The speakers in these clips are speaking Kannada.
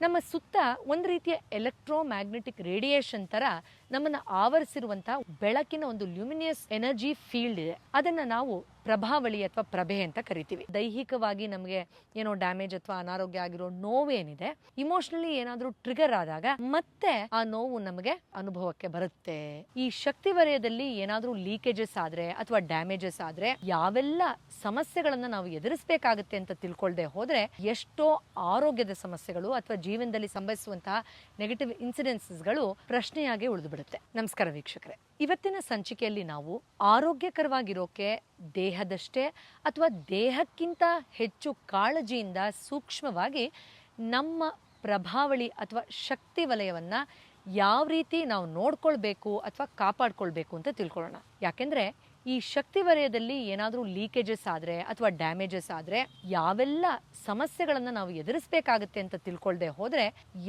ನಮ್ಮ ಸುತ್ತ ಒಂದು ರೀತಿಯ ಎಲೆಕ್ಟ್ರೋಮ್ಯಾಗ್ನೆಟಿಕ್ ರೇಡಿಯೇಷನ್ ತರ ನಮ್ಮನ್ನ ಆವರಿಸಿರುವಂತಹ ಬೆಳಕಿನ ಒಂದು ಲ್ಯೂಮಿನಿಯಸ್ ಎನರ್ಜಿ ಫೀಲ್ಡ್ ಇದೆ. ಅದನ್ನ ನಾವು ಪ್ರಭಾವಳಿ ಅಥವಾ ಪ್ರಭೆ ಅಂತ ಕರಿತೀವಿ. ದೈಹಿಕವಾಗಿ ನಮಗೆ ಏನೋ ಡ್ಯಾಮೇಜ್ ಅಥವಾ ಅನಾರೋಗ್ಯ ಆಗಿರೋ ನೋವೇನಿದೆ ಇಮೋಷನಲಿ ಏನಾದ್ರೂ ಟ್ರಿಗರ್ ಆದಾಗ ಮತ್ತೆ ಆ ನೋವು ನಮಗೆ ಅನುಭವಕ್ಕೆ ಬರುತ್ತೆ. ಈ ಶಕ್ತಿ ವಲಯದಲ್ಲಿ ಏನಾದ್ರೂ ಲೀಕೇಜಸ್ ಆದ್ರೆ ಅಥವಾ ಡ್ಯಾಮೇಜಸ್ ಆದ್ರೆ ಯಾವೆಲ್ಲ ಸಮಸ್ಯೆಗಳನ್ನ ನಾವು ಎದುರಿಸಬೇಕಾಗುತ್ತೆ ಅಂತ ತಿಳ್ಕೊಳ್ದೆ ಹೋದ್ರೆ ಎಷ್ಟೋ ಆರೋಗ್ಯದ ಸಮಸ್ಯೆಗಳು ಅಥವಾ ಜೀವನದಲ್ಲಿ ಸಂಭವಿಸುವಂತಹ ನೆಗೆಟಿವ್ ಇನ್ಸಿಡೆನ್ಸಸ್ಗಳು ಪ್ರಶ್ನೆಯಾಗಿ ಉಳಿದು ಬಿಡುತ್ತೆ. ನಮಸ್ಕಾರ ವೀಕ್ಷಕರೇ. ಇವತ್ತಿನ ಸಂಚಿಕೆಯಲ್ಲಿ ನಾವು ಆರೋಗ್ಯಕರವಾಗಿರೋಕೆ ದೇಹದಷ್ಟೇ ಅಥವಾ ದೇಹಕ್ಕಿಂತ ಹೆಚ್ಚು ಕಾಳಜಿಯಿಂದ ಸೂಕ್ಷ್ಮವಾಗಿ ನಮ್ಮ ಪ್ರಭಾವಳಿ ಅಥವಾ ಶಕ್ತಿ ವಲಯವನ್ನ ಯಾವ ರೀತಿ ನಾವು ನೋಡ್ಕೊಳ್ಬೇಕು ಅಥವಾ ಕಾಪಾಡ್ಕೊಳ್ಬೇಕು ಅಂತ ತಿಳ್ಕೊಳ್ಳೋಣ. ಯಾಕೆಂದ್ರೆ ಈ ಶಕ್ತಿ ವಲಯದಲ್ಲಿ ಏನಾದರೂ ಲೀಕೇಜಸ್ ಆದರೆ ಅಥವಾ ಡ್ಯಾಮೇಜಸ್ ಆದರೆ ಯಾವೆಲ್ಲ ಸಮಸ್ಯೆಗಳನ್ನು ನಾವು ಎದುರಿಸಬೇಕಾಗುತ್ತೆ ಅಂತ ತಿಳ್ಕೊಳ್ದೆ ಹೋದರೆ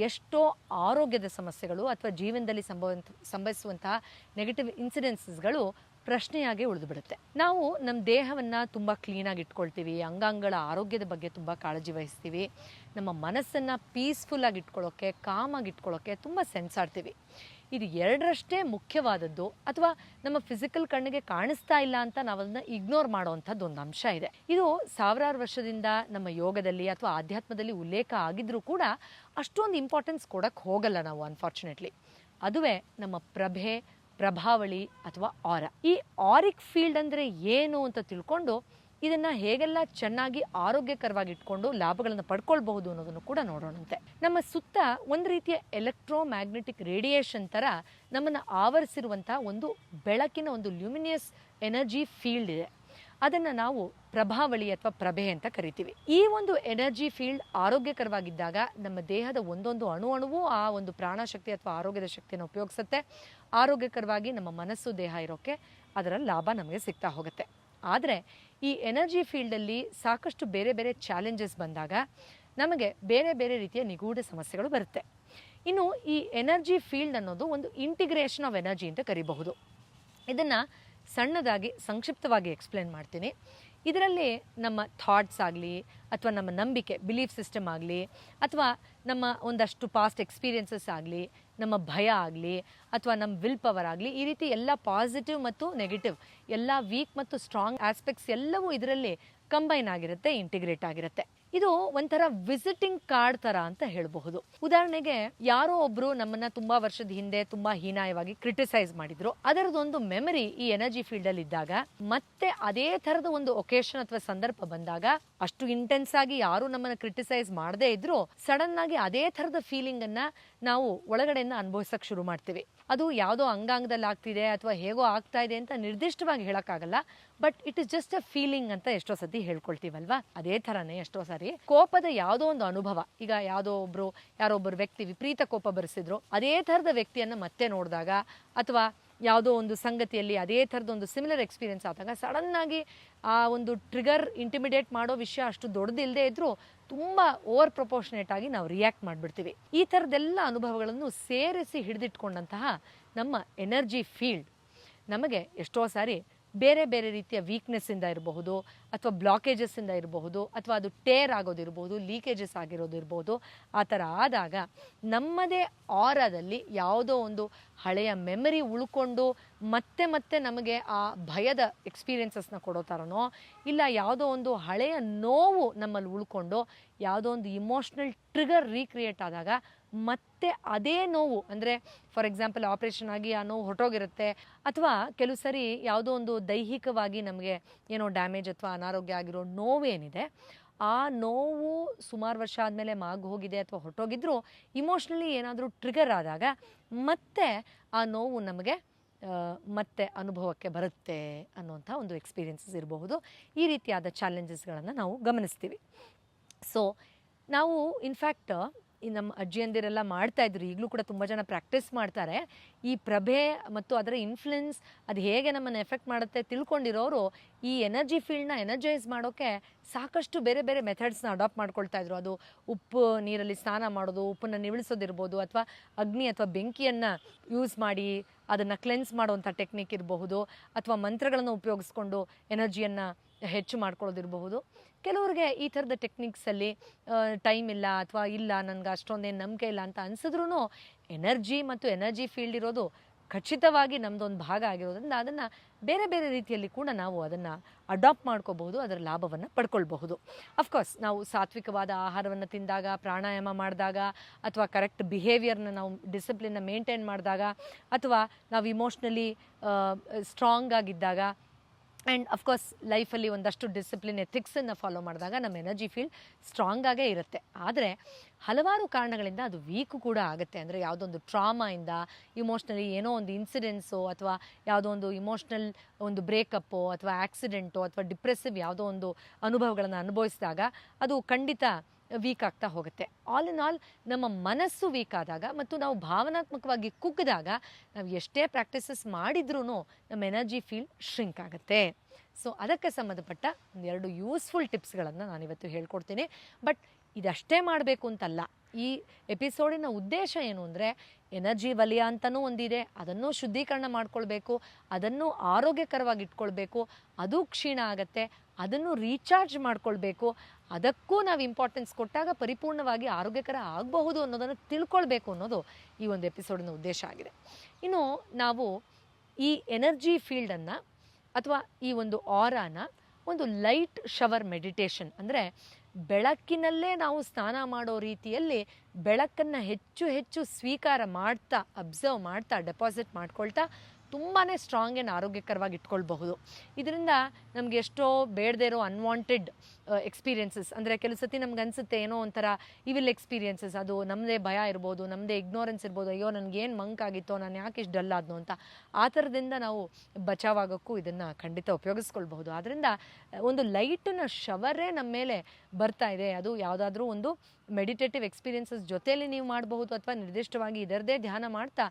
ಎಷ್ಟೋ ಆರೋಗ್ಯದ ಸಮಸ್ಯೆಗಳು ಅಥವಾ ಜೀವನದಲ್ಲಿ ಸಂಭವ ಸಂಭವಿಸುವಂತಹ ನೆಗೆಟಿವ್ ಇನ್ಸಿಡೆನ್ಸಸ್ಗಳು ಪ್ರಶ್ನೆಯಾಗಿ ಉಳಿದು ಬಿಡುತ್ತೆ ನಾವು ನಮ್ಮ ದೇಹವನ್ನು ತುಂಬ ಕ್ಲೀನಾಗಿ ಇಟ್ಕೊಳ್ತೀವಿ, ಅಂಗಾಂಗಗಳ ಆರೋಗ್ಯದ ಬಗ್ಗೆ ತುಂಬ ಕಾಳಜಿ ವಹಿಸ್ತೀವಿ, ನಮ್ಮ ಮನಸ್ಸನ್ನು ಪೀಸ್ಫುಲ್ಲಾಗಿ ಇಟ್ಕೊಳ್ಳೋಕ್ಕೆ ಕಾಮಾಗಿ ಇಟ್ಕೊಳ್ಳೋಕ್ಕೆ ತುಂಬ ಸೆನ್ಸ್ ಆಡ್ತೀವಿ. ಇದು ಎರಡರಷ್ಟೇ ಮುಖ್ಯವಾದದ್ದು ಅಥವಾ ನಮ್ಮ ಫಿಸಿಕಲ್ ಕಣ್ಣಿಗೆ ಕಾಣಿಸ್ತಾ ಇಲ್ಲ ಅಂತ ನಾವು ಅದನ್ನ ಇಗ್ನೋರ್ ಮಾಡುವಂಥದ್ದು ಒಂದು ಅಂಶ ಇದೆ. ಇದು ಸಾವಿರಾರು ವರ್ಷದಿಂದ ನಮ್ಮ ಯೋಗದಲ್ಲಿ ಅಥವಾ ಆಧ್ಯಾತ್ಮದಲ್ಲಿ ಉಲ್ಲೇಖ ಆಗಿದ್ರೂ ಕೂಡ ಅಷ್ಟೊಂದು ಇಂಪಾರ್ಟೆನ್ಸ್ ಕೊಡಕ್ಕೆ ಹೋಗಲ್ಲ ನಾವು ಅನ್ಫಾರ್ಚುನೇಟ್ಲಿ ಅದುವೇ ನಮ್ಮ ಪ್ರಭೆ, ಪ್ರಭಾವಳಿ ಅಥವಾ ಆರ ಈ ಆರಿಕ್ ಫೀಲ್ಡ್ ಅಂದ್ರೆ ಏನು ಅಂತ ತಿಳ್ಕೊಂಡು ಇದನ್ನ ಹೇಗೆಲ್ಲ ಚೆನ್ನಾಗಿ ಆರೋಗ್ಯಕರವಾಗಿ ಇಟ್ಕೊಂಡು ಲಾಭಗಳನ್ನು ಪಡ್ಕೊಳ್ಬಹುದು ಅನ್ನೋದನ್ನು ಕೂಡ ನೋಡೋಣಂತೆ. ನಮ್ಮ ಸುತ್ತ ಒಂದು ರೀತಿಯ ಎಲೆಕ್ಟ್ರೋ ಮ್ಯಾಗ್ನೆಟಿಕ್ ರೇಡಿಯೇಷನ್ ತರ ನಮ್ಮನ್ನ ಆವರಿಸಿರುವಂಥ ಒಂದು ಬೆಳಕಿನ ಒಂದು ಲ್ಯೂಮಿನಿಯಸ್ ಎನರ್ಜಿ ಫೀಲ್ಡ್ ಇದೆ. ಅದನ್ನ ನಾವು ಪ್ರಭಾವಳಿ ಅಥವಾ ಪ್ರಭೆ ಅಂತ ಕರಿತೀವಿ. ಈ ಒಂದು ಎನರ್ಜಿ ಫೀಲ್ಡ್ ಆರೋಗ್ಯಕರವಾಗಿದ್ದಾಗ ನಮ್ಮ ದೇಹದ ಒಂದೊಂದು ಅಣು ಅಣುವು ಆ ಒಂದು ಪ್ರಾಣಶಕ್ತಿ ಅಥವಾ ಆರೋಗ್ಯದ ಶಕ್ತಿಯನ್ನು ಉಪಯೋಗಿಸುತ್ತೆ. ಆರೋಗ್ಯಕರವಾಗಿ ನಮ್ಮ ಮನಸ್ಸು ದೇಹ ಇರೋಕೆ ಅದರ ಲಾಭ ನಮಗೆ ಸಿಗ್ತಾ ಹೋಗುತ್ತೆ. ಆದರೆ ಈ ಎನರ್ಜಿ ಫೀಲ್ಡಲ್ಲಿ ಸಾಕಷ್ಟು ಬೇರೆ ಬೇರೆ ಚಾಲೆಂಜಸ್ ಬಂದಾಗ ನಮಗೆ ಬೇರೆ ಬೇರೆ ರೀತಿಯ ನಿಗೂಢ ಸಮಸ್ಯೆಗಳು ಬರುತ್ತೆ. ಇನ್ನು ಈ ಎನರ್ಜಿ ಫೀಲ್ಡ್ ಅನ್ನೋದು ಒಂದು ಇಂಟಿಗ್ರೇಷನ್ ಆಫ್ ಎನರ್ಜಿ ಅಂತ ಕರಿಬಹುದು. ಇದನ್ನು ಸಣ್ಣದಾಗಿ, ಸಂಕ್ಷಿಪ್ತವಾಗಿ ಎಕ್ಸ್ಪ್ಲೇನ್ ಮಾಡ್ತೀನಿ. ಇದರಲ್ಲಿ ನಮ್ಮ ಥಾಟ್ಸ್ ಆಗಲಿ, ಅಥವಾ ನಮ್ಮ ನಂಬಿಕೆ ಬಿಲೀಫ್ ಸಿಸ್ಟಮ್ ಆಗಲಿ, ಅಥವಾ ನಮ್ಮ ಒಂದಷ್ಟು ಪಾಸ್ಟ್ ಎಕ್ಸ್ಪೀರಿಯೆನ್ಸಸ್ ಆಗಲಿ, ನಮ್ಮ ಭಯ ಆಗಲಿ, ಅಥವಾ ನಮ್ಮ ವಿಲ್ ಪವರ್ ಆಗಲಿ, ಈ ರೀತಿ ಎಲ್ಲ ಪಾಸಿಟಿವ್ ಮತ್ತು ನೆಗೆಟಿವ್ ಎಲ್ಲ ವೀಕ್ ಮತ್ತು ಸ್ಟ್ರಾಂಗ್ ಆಸ್ಪೆಕ್ಟ್ಸ್ ಎಲ್ಲವೂ ಇದರಲ್ಲಿ ಕಂಬೈನ್ ಆಗಿರುತ್ತೆ ಇಂಟಿಗ್ರೇಟ್ ಆಗಿರುತ್ತೆ. ಇದು ಒಂಥರ ವಿಸಿಟಿಂಗ್ ಕಾರ್ಡ್ ತರ ಅಂತ ಹೇಳಬಹುದು. ಉದಾಹರಣೆಗೆ ಯಾರೋ ಒಬ್ರು ನಮ್ಮನ್ನ ತುಂಬಾ ವರ್ಷದ ಹಿಂದೆ ತುಂಬಾ ಹೀನಾಯವಾಗಿ ಕ್ರಿಟಿಸೈಸ್ ಮಾಡಿದ್ರು. ಅದರದೊಂದು ಮೆಮರಿ ಈ ಎನರ್ಜಿ ಫೀಲ್ಡ್ ಅಲ್ಲಿ ಇದ್ದಾಗ ಮತ್ತೆ ಅದೇ ತರದ ಒಂದು ಒಕೇಶನ್ ಅಥವಾ ಸಂದರ್ಭ ಬಂದಾಗ ಅಷ್ಟು ಇಂಟೆನ್ಸ್ ಆಗಿ ಯಾರು ನಮ್ಮನ್ನ ಕ್ರಿಟಿಸೈಸ್ ಮಾಡದೇ ಇದ್ರು ಸಡನ್ ಆಗಿ ಅದೇ ತರದ ಫೀಲಿಂಗ್ ಅನ್ನ ನಾವು ಒಳಗಡೆಯಿಂದ ಅನುಭವಿಸಕ್ ಶುರು ಮಾಡ್ತೀವಿ. ಅದು ಯಾವುದೋ ಅಂಗಾಂಗದಲ್ಲಿ ಆಗ್ತಿದೆ ಅಥವಾ ಹೇಗೋ ಆಗ್ತಾ ಇದೆ ಅಂತ ನಿರ್ದಿಷ್ಟವಾಗಿ ಹೇಳಕ್ಕಾಗಲ್ಲ but it is just a feeling ಅಂತ ಎಷ್ಟೋ ಸತಿ ಹೇಳ್ಕೊಳ್ತೀವಲ್ವಾ? ಅದೇ ಥರನೇ ಎಷ್ಟೋ ಸಾರಿ ಕೋಪದ ಯಾವುದೋ ಒಂದು ಅನುಭವ. ಈಗ ಯಾವುದೋ ಒಬ್ರು, ಯಾರೋ ಒಬ್ಬರು ವ್ಯಕ್ತಿ ವಿಪರೀತ ಕೋಪ ಬರೆಸಿದ್ರು, ಅದೇ ಥರದ ವ್ಯಕ್ತಿಯನ್ನ ಮತ್ತೆ ನೋಡಿದಾಗ ಅಥವಾ ಯಾವುದೋ ಒಂದು ಸಂಗತಿಯಲ್ಲಿ ಅದೇ ಥರದ ಒಂದು ಸಿಮಿಲರ್ ಎಕ್ಸ್ಪೀರಿಯೆನ್ಸ್ ಆದಾಗ ಸಡನ್ನಾಗಿ ಆ ಒಂದು ಟ್ರಿಗರ್ ಇಂಟಿಮಿಡಿಯೇಟ್ ಮಾಡೋ ವಿಷಯ ಅಷ್ಟು ದೊಡ್ಡದಿಲ್ಲದೆ ಇದ್ದರೂ ತುಂಬ ಓವರ್ ಪ್ರೊಪೋರ್ಷನೇಟ್ ಆಗಿ ನಾವು ರಿಯಾಕ್ಟ್ ಮಾಡಿಬಿಡ್ತೀವಿ. ಈ ಥರದ್ದೆಲ್ಲ ಅನುಭವಗಳನ್ನು ಸೇರಿಸಿ ಹಿಡಿದಿಟ್ಕೊಂಡಂತಹ ನಮ್ಮ ಎನರ್ಜಿ ಫೀಲ್ಡ್ ನಮಗೆ ಎಷ್ಟೋ ಸಾರಿ ಬೇರೆ ಬೇರೆ ರೀತಿಯ ವೀಕ್ನೆಸ್ಸಿಂದ ಇರಬಹುದು ಅಥವಾ ಬ್ಲಾಕೇಜಸ್ಸಿಂದ ಇರಬಹುದು, ಅಥವಾ ಅದು ಟೇರ್ ಆಗೋದಿರ್ಬೋದು ಲೀಕೇಜಸ್ ಆಗಿರೋದು ಇರ್ಬೋದು ಆ ಥರ ಆದಾಗ ನಮ್ಮದೇ ಆರದಲ್ಲಿ ಯಾವುದೋ ಒಂದು ಹಳೆಯ ಮೆಮರಿ ಉಳ್ಕೊಂಡು ಮತ್ತೆ ಮತ್ತೆ ನಮಗೆ ಆ ಭಯದ ಎಕ್ಸ್ಪೀರಿಯನ್ಸಸ್ನ ಕೊಡೋ ಥರನೋ, ಇಲ್ಲ ಯಾವುದೋ ಒಂದು ಹಳೆಯ ನೋವು ನಮ್ಮಲ್ಲಿ ಉಳ್ಕೊಂಡು ಯಾವುದೋ ಒಂದು ಇಮೋಷ್ನಲ್ ಟ್ರಿಗರ್ ರೀಕ್ರಿಯೇಟ್ ಆದಾಗ ಮತ್ತೆ ಅದೇ ನೋವು, ಅಂದರೆ ಫಾರ್ ಎಕ್ಸಾಂಪಲ್ ಆಪರೇಷನ್ ಆಗಿ ಆ ನೋವು ಹೊರಟೋಗಿರುತ್ತೆ, ಅಥವಾ ಕೆಲವು ಸರಿ ಯಾವುದೋ ಒಂದು ದೈಹಿಕವಾಗಿ ನಮಗೆ ಏನೋ ಡ್ಯಾಮೇಜ್ ಅಥವಾ ಅನಾರೋಗ್ಯ ಆಗಿರೋ ನೋವೇನಿದೆ, ಆ ನೋವು ಸುಮಾರು ವರ್ಷ ಆದಮೇಲೆ ಮಾಗ್ ಹೋಗಿದೆ ಅಥವಾ ಹೊರಟೋಗಿದ್ರು ಇಮೋಷ್ನಲಿ ಏನಾದರೂ ಟ್ರಿಗರ್ ಆದಾಗ ಮತ್ತೆ ಆ ನೋವು ನಮಗೆ ಮತ್ತೆ ಅನುಭವಕ್ಕೆ ಬರುತ್ತೆ ಅನ್ನುವಂಥ ಒಂದು ಎಕ್ಸ್ಪೀರಿಯೆನ್ಸಸ್ ಇರಬಹುದು. ಈ ರೀತಿಯಾದ ಚಾಲೆಂಜಸ್ಗಳನ್ನು ನಾವು ಗಮನಿಸ್ತೀವಿ. ಸೊ ನಾವು ಇನ್ಫ್ಯಾಕ್ಟ್ ಈ ನಮ್ಮ ಅಜ್ಜಿಯಂದಿರೆಲ್ಲ ಮಾಡ್ತಾ ಇದ್ರು. ಈಗಲೂ ಕೂಡ ತುಂಬ ಜನ ಪ್ರಾಕ್ಟೀಸ್ ಮಾಡ್ತಾರೆ. ಈ ಪ್ರಭೆ ಮತ್ತು ಅದರ ಇನ್ಫ್ಲುಯೆನ್ಸ್ ಅದು ಹೇಗೆ ನಮ್ಮನ್ನು ಎಫೆಕ್ಟ್ ಮಾಡುತ್ತೆ ತಿಳ್ಕೊಂಡಿರೋರು ಈ ಎನರ್ಜಿ ಫೀಲ್ಡ್ನ ಎನರ್ಜೈಸ್ ಮಾಡೋಕ್ಕೆ ಸಾಕಷ್ಟು ಬೇರೆ ಬೇರೆ ಮೆಥಡ್ಸ್ನ ಅಡಾಪ್ಟ್ ಮಾಡ್ಕೊಳ್ತಾ ಇದ್ರು. ಅದು ಉಪ್ಪು ನೀರಲ್ಲಿ ಸ್ನಾನ ಮಾಡೋದು, ಉಪ್ಪನ್ನು ನಿವಳಿಸೋದಿರ್ಬೋದು ಅಥವಾ ಅಗ್ನಿ ಅಥವಾ ಬೆಂಕಿಯನ್ನು ಯೂಸ್ ಮಾಡಿ ಅದನ್ನು ಕ್ಲೆನ್ಸ್ ಮಾಡುವಂಥ ಟೆಕ್ನಿಕ್ ಇರಬಹುದು ಅಥವಾ ಮಂತ್ರಗಳನ್ನು ಉಪಯೋಗಿಸ್ಕೊಂಡು ಎನರ್ಜಿಯನ್ನು ಹೆಚ್ಚು ಮಾಡ್ಕೊಳ್ಳೋದಿರಬಹುದು. ಕೆಲವ್ರಿಗೆ ಈ ಥರದ ಟೆಕ್ನಿಕ್ಸಲ್ಲಿ ಟೈಮ್ ಇಲ್ಲ ಅಥವಾ ಇಲ್ಲ, ನನಗೆ ಅಷ್ಟೊಂದೇನು ನಂಬಿಕೆ ಇಲ್ಲ ಅಂತ ಅನ್ಸಿದ್ರೂ ಎನರ್ಜಿ ಮತ್ತು ಎನರ್ಜಿ ಫೀಲ್ಡ್ ಇರೋದು ಖಚಿತವಾಗಿ ನಮ್ದೊಂದು ಭಾಗ ಆಗಿರೋದ್ರಿಂದ ಅದನ್ನು ಬೇರೆ ಬೇರೆ ರೀತಿಯಲ್ಲಿ ಕೂಡ ನಾವು ಅದನ್ನು ಅಡಾಪ್ಟ್ ಮಾಡ್ಕೋಬಹುದು, ಅದರ ಲಾಭವನ್ನು ಪಡ್ಕೊಳ್ಬಹುದು. ಅಫ್ಕೋರ್ಸ್ ನಾವು ಸಾತ್ವಿಕವಾದ ಆಹಾರವನ್ನು ತಿಂದಾಗ, ಪ್ರಾಣಾಯಾಮ ಮಾಡಿದಾಗ, ಅಥವಾ ಕರೆಕ್ಟ್ ಬಿಹೇವಿಯರ್ನ ನಾವು ಡಿಸಿಪ್ಲಿನ್ನ ಮೇಂಟೈನ್ ಮಾಡಿದಾಗ, ಅಥವಾ ನಾವು ಇಮೋಷ್ನಲಿ ಸ್ಟ್ರಾಂಗ್ ಆಗಿದ್ದಾಗ ಆ್ಯಂಡ್ ಅಫ್ಕೋರ್ಸ್ ಲೈಫಲ್ಲಿ ಒಂದಷ್ಟು ಡಿಸಿಪ್ಲಿನ್ ಎಥಿಕ್ಸನ್ನು ಫಾಲೋ ಮಾಡಿದಾಗ ನಮ್ಮ ಎನರ್ಜಿ ಫೀಲ್ಡ್ ಸ್ಟ್ರಾಂಗ್ ಆಗೇ ಇರುತ್ತೆ. ಆದರೆ ಹಲವಾರು ಕಾರಣಗಳಿಂದ ಅದು ವೀಕು ಕೂಡ ಆಗುತ್ತೆ. ಅಂದರೆ ಯಾವುದೊಂದು ಟ್ರಾಮಾಯಿಂದ ಇಮೋಷ್ನಲಿ ಏನೋ ಒಂದು ಇನ್ಸಿಡೆನ್ಸು ಅಥವಾ ಯಾವುದೋ ಒಂದು ಇಮೋಷ್ನಲ್ ಒಂದು ಬ್ರೇಕಪ್ಪು ಅಥವಾ ಆಕ್ಸಿಡೆಂಟು ಅಥವಾ ಡಿಪ್ರೆಸಿವ್ ಯಾವುದೋ ಒಂದು ಅನುಭವಗಳನ್ನು ಅನುಭವಿಸಿದಾಗ ಅದು ಖಂಡಿತ ವೀಕ್ ಆಗ್ತಾ ಹೋಗುತ್ತೆ. ಆಲ್ ಇನ್ ಆಲ್ ನಮ್ಮ ಮನಸ್ಸು ವೀಕ್ ಆದಾಗ ಮತ್ತು ನಾವು ಭಾವನಾತ್ಮಕವಾಗಿ ಕುಗ್ಗಿದಾಗ ನಾವು ಎಷ್ಟೇ ಪ್ರಾಕ್ಟೀಸಸ್ ಮಾಡಿದ್ರೂ ನಮ್ಮ ಎನರ್ಜಿ ಫೀಲ್ ಶ್ರಿಂಕ್ ಆಗುತ್ತೆ. ಸೊ ಅದಕ್ಕೆ ಸಂಬಂಧಪಟ್ಟ ಒಂದೆರಡು ಯೂಸ್ಫುಲ್ ಟಿಪ್ಸ್ಗಳನ್ನು ನಾನಿವತ್ತು ಹೇಳ್ಕೊಡ್ತೀನಿ. ಬಟ್ ಇದಷ್ಟೇ ಮಾಡಬೇಕು ಅಂತಲ್ಲ. ಈ ಎಪಿಸೋಡಿನ ಉದ್ದೇಶ ಏನು ಅಂದರೆ ಎನರ್ಜಿ ವಲಯ ಅಂತಲೂ ಒಂದಿದೆ, ಅದನ್ನು ಶುದ್ಧೀಕರಣ ಮಾಡ್ಕೊಳ್ಬೇಕು, ಅದನ್ನು ಆರೋಗ್ಯಕರವಾಗಿ ಇಟ್ಕೊಳ್ಬೇಕು, ಅದು ಕ್ಷೀಣ ಆಗುತ್ತೆ, ಅದನ್ನು ರೀಚಾರ್ಜ್ ಮಾಡ್ಕೊಳ್ಬೇಕು ಅದಕ್ಕೂ ನಾವು ಇಂಪಾರ್ಟೆನ್ಸ್ ಕೊಟ್ಟಾಗ ಪರಿಪೂರ್ಣವಾಗಿ ಆರೋಗ್ಯಕರ ಆಗಬಹುದು ಅನ್ನೋದನ್ನು ತಿಳ್ಕೊಳ್ಬೇಕು ಅನ್ನೋದು ಈ ಒಂದು ಎಪಿಸೋಡಿನ ಉದ್ದೇಶ ಆಗಿದೆ. ಇನ್ನು ನಾವು ಈ ಎನರ್ಜಿ ಫೀಲ್ಡನ್ನು ಅಥವಾ ಈ ಒಂದು ಆರಾನ ಒಂದು ಲೈಟ್ ಶವರ್ ಮೆಡಿಟೇಷನ್ ಅಂದರೆ ಬೆಳಕಿನಲ್ಲೇ ನಾವು ಸ್ನಾನ ಮಾಡೋ ರೀತಿಯಲ್ಲಿ ಬೆಳಕನ್ನು ಹೆಚ್ಚು ಹೆಚ್ಚು ಸ್ವೀಕಾರ ಮಾಡ್ತಾ ಅಬ್ಸರ್ವ್ ಮಾಡ್ತಾ ಡೆಪಾಸಿಟ್ ಮಾಡ್ಕೊಳ್ತಾ ತುಂಬಾ ಸ್ಟ್ರಾಂಗ್ ಆ್ಯಂಡ್ ಆರೋಗ್ಯಕರವಾಗಿ ಇಟ್ಕೊಳ್ಬಹುದು. ಇದರಿಂದ ನಮಗೆ ಎಷ್ಟೋ ಬೇಡದೇ ಇರೋ ಅನ್ವಾಂಟೆಡ್ ಎಕ್ಸ್ಪೀರಿಯನ್ಸಸ್ ಅಂದರೆ ಕೆಲವು ಸತಿ ನಮ್ಗೆ ಅನಿಸುತ್ತೆ ಏನೋ ಒಂಥರ ಇವಿಲ್ ಎಕ್ಸ್ಪೀರಿಯನ್ಸಸ್ ಅದು ನಮ್ಮದೇ ಭಯ ಇರ್ಬೋದು ನಮ್ಮದೇ ಇಗ್ನೋರೆನ್ಸ್ ಇರ್ಬೋದು, ಅಯ್ಯೋ ನನಗೇನು ಮಂಕಾಗಿತ್ತೋ ನಾನು ಯಾಕೆ ಇಷ್ಟು ಡಲ್ ಆದ್ನೋ ಅಂತ. ಆ ಥರದಿಂದ ನಾವು ಬಚಾವಾಗೋಕ್ಕೂ ಇದನ್ನು ಖಂಡಿತ ಉಪಯೋಗಿಸ್ಕೊಳ್ಬಹುದು. ಆದ್ದರಿಂದ ಒಂದು ಲೈಟಿನ ಶವರೇ ನಮ್ಮ ಮೇಲೆ ಬರ್ತಾ ಇದೆ. ಅದು ಯಾವುದಾದ್ರೂ ಒಂದು ಮೆಡಿಟೇಟಿವ್ ಎಕ್ಸ್ಪೀರಿಯನ್ಸಸ್ ಜೊತೆಯಲ್ಲಿ ನೀವು ಮಾಡಬಹುದು ಅಥವಾ ನಿರ್ದಿಷ್ಟವಾಗಿ ಇದರದೇ ಧ್ಯಾನ ಮಾಡ್ತಾ,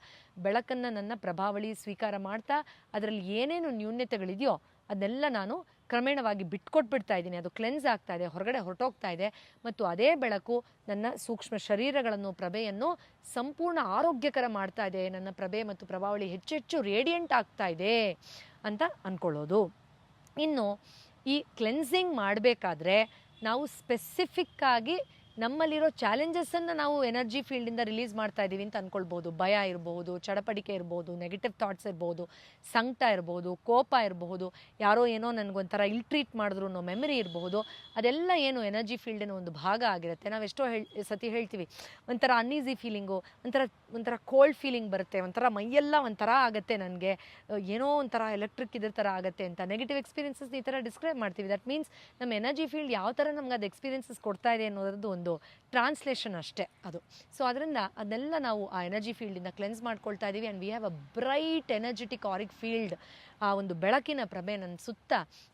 ಬೆಳಕನ್ನು ನನ್ನ ಪ್ರಭಾವಳಿ ಸ್ವೀಕಾರ ಮಾಡ್ತಾ, ಅದರಲ್ಲಿ ಏನೇನು ನ್ಯೂನ್ಯತೆಗಳಿದೆಯೋ ಅದನ್ನೆಲ್ಲ ನಾನು ಕ್ರಮೇಣವಾಗಿ ಬಿಟ್ಕೊಟ್ಬಿಡ್ತಾ ಇದ್ದೀನಿ. ಅದು ಕ್ಲೆನ್ಸ್ ಆಗ್ತಾ ಇದೆ, ಹೊರಗಡೆ ಹೊರಟೋಗ್ತಾ ಇದೆ. ಮತ್ತು ಅದೇ ಬೆಳಕು ನನ್ನ ಸೂಕ್ಷ್ಮ ಶರೀರಗಳನ್ನು, ಪ್ರಭೆಯನ್ನು ಸಂಪೂರ್ಣ ಆರೋಗ್ಯಕರ ಮಾಡ್ತಾ ಇದೆ. ನನ್ನ ಪ್ರಭೆ ಮತ್ತು ಪ್ರಭಾವಳಿ ಹೆಚ್ಚೆಚ್ಚು ರೇಡಿಯಂಟ್ ಆಗ್ತಾ ಇದೆ ಅಂತ ಅಂದ್ಕೊಳ್ಳೋದು ಇನ್ನು ಈ ಕ್ಲೆನ್ಸಿಂಗ್ ಮಾಡಬೇಕಾದ್ರೆ ನಾವು ಸ್ಪೆಸಿಫಿಕ್ಕಾಗಿ ನಮ್ಮಲ್ಲಿರೋ ಚಾಲೆಂಜಸ್ಸನ್ನು ನಾವು ಎನರ್ಜಿ ಫೀಲ್ಡಿಂದ ರಿಲೀಸ್ ಮಾಡ್ತಾ ಇದ್ದೀವಿ ಅಂತ ಅಂದ್ಕೊಳ್ಬೋದು ಭಯ ಇರಬಹುದು ಚಡಪಡಿಕೆ ಇರ್ಬೋದು ನೆಗೆಟಿವ್ ಥಾಟ್ಸ್ ಇರ್ಬೋದು, ಸಂಕಟ ಇರ್ಬೋದು, ಕೋಪ ಇರಬಹುದು ಯಾರೋ ಏನೋ ನನಗೊಂಥರ ಇಲ್ ಟ್ರೀಟ್ ಮಾಡಿದ್ರು ಅನ್ನೋ ಮೆಮರಿ ಇರಬಹುದು ಅದೆಲ್ಲ ಏನು ಎನರ್ಜಿ ಫೀಲ್ಡಿನ ಒಂದು ಭಾಗ ಆಗಿರುತ್ತೆ. ನಾವು ಎಷ್ಟೋ ಹೇಳ್, ಸತಿ ಹೇಳ್ತೀವಿ, ಒಂಥರ ಅನ್ಈಸಿ ಫೀಲಿಂಗು ಒಂಥರ ಒಂಥರ ಕೋಲ್ಡ್ ಫೀಲಿಂಗ್ ಬರುತ್ತೆ. ಒಂಥರ ಮೈಯೆಲ್ಲ ಒಂಥರ ಆಗುತ್ತೆ ನನಗೆ. ಏನೋ ಒಂಥರ ಎಲೆಕ್ಟ್ರಿಕ್ ಇದ್ರ ಥರ ಆಗುತ್ತೆ ಅಂತ. ನೆಗೆಟಿವ್ ಎಕ್ಸ್ಪೀರಿಯನ್ಸಸ್ ಈ ಥರ ಡಿಸ್ಕ್ರೈಬ್ ಮಾಡ್ತೀವಿ. ದಟ್ ಮೀನ್ಸ್ ನಮ್ಮ ಎನರ್ಜಿ ಫೀಲ್ಡ್ ಯಾವ ಥರ ನಮ್ಗೆ ಅದು ಎಕ್ಸ್ಪೀರಿಯನ್ಸಸ್ ಕೊಡ್ತಾ ಇದೆ ಅನ್ನೋದ್ರದ್ದು ಒಂದು ಟ್ರಾನ್ಸ್ಲೇಷನ್ ಅಷ್ಟೇ ಅದು. ಸೊ ಅದರಿಂದ ಅದನ್ನೆಲ್ಲ ನಾವು ಆ ಎನರ್ಜಿ ಫೀಲ್ಡಿಂದ ಕ್ಲೆನ್ಸ್ ಮಾಡ್ಕೊಳ್ತಾ ಇದ್ದೀವಿ and we have a bright energetic auric field ಆ ಒಂದು ಬೆಳಕಿನ ಪ್ರಭೆ ನನ್ನ ಸುತ್ತ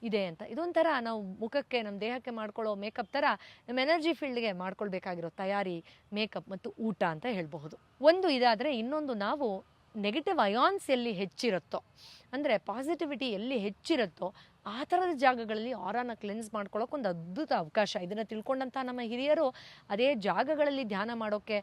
ಇದೆ ಅಂತ. ಇದೊಂಥರ ನಾವು ಮುಖಕ್ಕೆ ನಮ್ಮ ದೇಹಕ್ಕೆ ಮಾಡ್ಕೊಳ್ಳೋ ಮೇಕಪ್ ಥರ ನಮ್ಮ ಎನರ್ಜಿ ಫೀಲ್ಡ್ಗೆ ಮಾಡ್ಕೊಳ್ಬೇಕಾಗಿರೋ ತಯಾರಿ ಮೇಕಪ್ ಮತ್ತು ಊಟ ಅಂತ ಹೇಳಬಹುದು. ಒಂದು ಇದಾದರೆ ಇನ್ನೊಂದು ನಾವು ನೆಗೆಟಿವ್ ಅಯಾನ್ಸ್ ಎಲ್ಲಿ ಹೆಚ್ಚಿರುತ್ತೋ, ಅಂದರೆ ಪಾಸಿಟಿವಿಟಿ ಎಲ್ಲಿ ಹೆಚ್ಚಿರುತ್ತೋ ಆ ಥರದ ಜಾಗಗಳಲ್ಲಿ ಆರಾನ ಕ್ಲೆನ್ಸ್ ಮಾಡ್ಕೊಳ್ಳೋಕೆ ಒಂದು ಅದ್ಭುತ ಅವಕಾಶ. ಇದನ್ನು ತಿಳ್ಕೊಂಡಂಥ ನಮ್ಮ ಹಿರಿಯರು ಅದೇ ಜಾಗಗಳಲ್ಲಿ ಧ್ಯಾನ ಮಾಡೋಕ್ಕೆ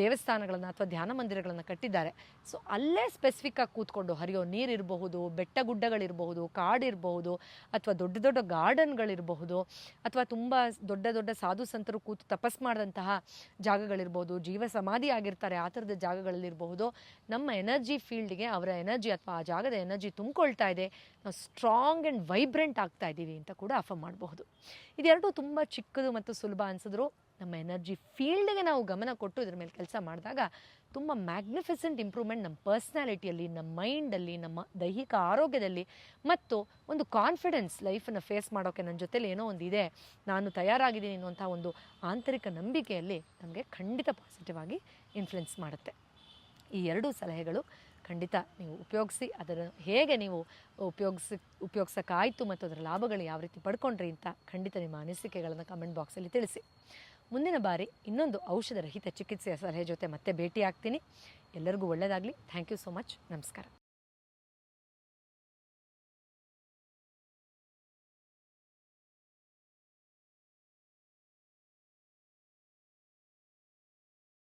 ದೇವಸ್ಥಾನಗಳನ್ನು ಅಥವಾ ಧ್ಯಾನ ಮಂದಿರಗಳನ್ನು ಕಟ್ಟಿದ್ದಾರೆ. ಸೊ ಅಲ್ಲೇ ಸ್ಪೆಸಿಫಿಕ್ಕಾಗಿ ಕೂತ್ಕೊಂಡು ಹರಿಯೋ ನೀರಿರಬಹುದು ಬೆಟ್ಟ ಗುಡ್ಡಗಳಿರಬಹುದು ಕಾಡಿರಬಹುದು ಅಥವಾ ದೊಡ್ಡ ದೊಡ್ಡ ಗಾರ್ಡನ್ಗಳಿರಬಹುದು, ಅಥವಾ ತುಂಬ ದೊಡ್ಡ ದೊಡ್ಡ ಸಾಧು ಸಂತರು ಕೂತು ತಪಸ್ ಮಾಡಿದಂತಹ ಜಾಗಗಳಿರ್ಬೋದು ಜೀವ ಸಮಾಧಿ ಆಗಿರ್ತಾರೆ ಆ ಥರದ ಜಾಗಗಳಲ್ಲಿರಬಹುದು. ನಮ್ಮ ಎನರ್ಜಿ ಫೀಲ್ಡ್ಗೆ ಅವರ ಎನರ್ಜಿ ಅಥವಾ ಆ ಜಾಗದ ಎನರ್ಜಿ ತುಂಬಿಕೊಳ್ತಾ ಇದೆ. ನಾವು ಸ್ಟ್ರಾಂಗ್ ಆ್ಯಂಡ್ ವೈಬ್ರೆಂಟ್ ಆಗ್ತಾ ಇದ್ದೀವಿ ಅಂತ ಕೂಡ ಅಫರ್ ಮಾಡಬಹುದು. ಇದೆರಡು ತುಂಬ ಚಿಕ್ಕದು ಮತ್ತು ಸುಲಭ ಅನಿಸಿದ್ರು. ನಮ್ಮ ಎನರ್ಜಿ ಫೀಲ್ಡ್ಗೆ ನಾವು ಗಮನ ಕೊಟ್ಟು ಇದ್ರ ಮೇಲೆ ಕೆಲಸ ಮಾಡಿದಾಗ ತುಂಬ ಮ್ಯಾಗ್ನಿಫಿಸೆಂಟ್ ಇಂಪ್ರೂವ್ಮೆಂಟ್ ನಮ್ಮ ಪರ್ಸ್ನಾಲಿಟಿಯಲ್ಲಿ ನಮ್ಮ ಮೈಂಡಲ್ಲಿ ನಮ್ಮ ದೈಹಿಕ ಆರೋಗ್ಯದಲ್ಲಿ ಮತ್ತು ಒಂದು ಕಾನ್ಫಿಡೆನ್ಸ್ ಲೈಫನ್ನು ಫೇಸ್ ಮಾಡೋಕ್ಕೆ ನನ್ನ ಜೊತೆಲಿ ಏನೋ ಒಂದು ಇದೆ. ನಾನು ತಯಾರಾಗಿದ್ದೀನಿ ಅನ್ನುವಂಥ ಒಂದು ಆಂತರಿಕ ನಂಬಿಕೆಯಲ್ಲಿ ನಮಗೆ ಖಂಡಿತ ಪಾಸಿಟಿವ್ ಆಗಿ ಇನ್ಫ್ಲುಯೆನ್ಸ್ ಮಾಡುತ್ತೆ. ಈ ಎರಡೂ ಸಲಹೆಗಳು ಖಂಡಿತ ನೀವು ಉಪಯೋಗಿಸಿ ಅದರ ಹೇಗೆ ನೀವು ಉಪಯೋಗಿಸಿ ಉಪಯೋಗಿಸೋಕ್ಕಾಯಿತು ಮತ್ತು ಅದರ ಲಾಭಗಳು ಯಾವ ರೀತಿ ಪಡ್ಕೊಂಡ್ರಿ ಅಂತ ಖಂಡಿತ ನಿಮ್ಮ ಅನಿಸಿಕೆಗಳನ್ನು ಕಮೆಂಟ್ ಬಾಕ್ಸಲ್ಲಿ ತಿಳಿಸಿ. ಮುಂದಿನ ಬಾರಿ ಇನ್ನೊಂದು ಔಷಧ ರಹಿತ ಚಿಕಿತ್ಸೆಯ ಸಲಹೆ ಜೊತೆ ಮತ್ತೆ ಭೇಟಿ ಆಗ್ತೀನಿ ಎಲ್ಲರಿಗೂ ಒಳ್ಳೆಯದಾಗಲಿ. ಥ್ಯಾಂಕ್ ಯು ಸೋ ಮಚ್ ನಮಸ್ಕಾರ.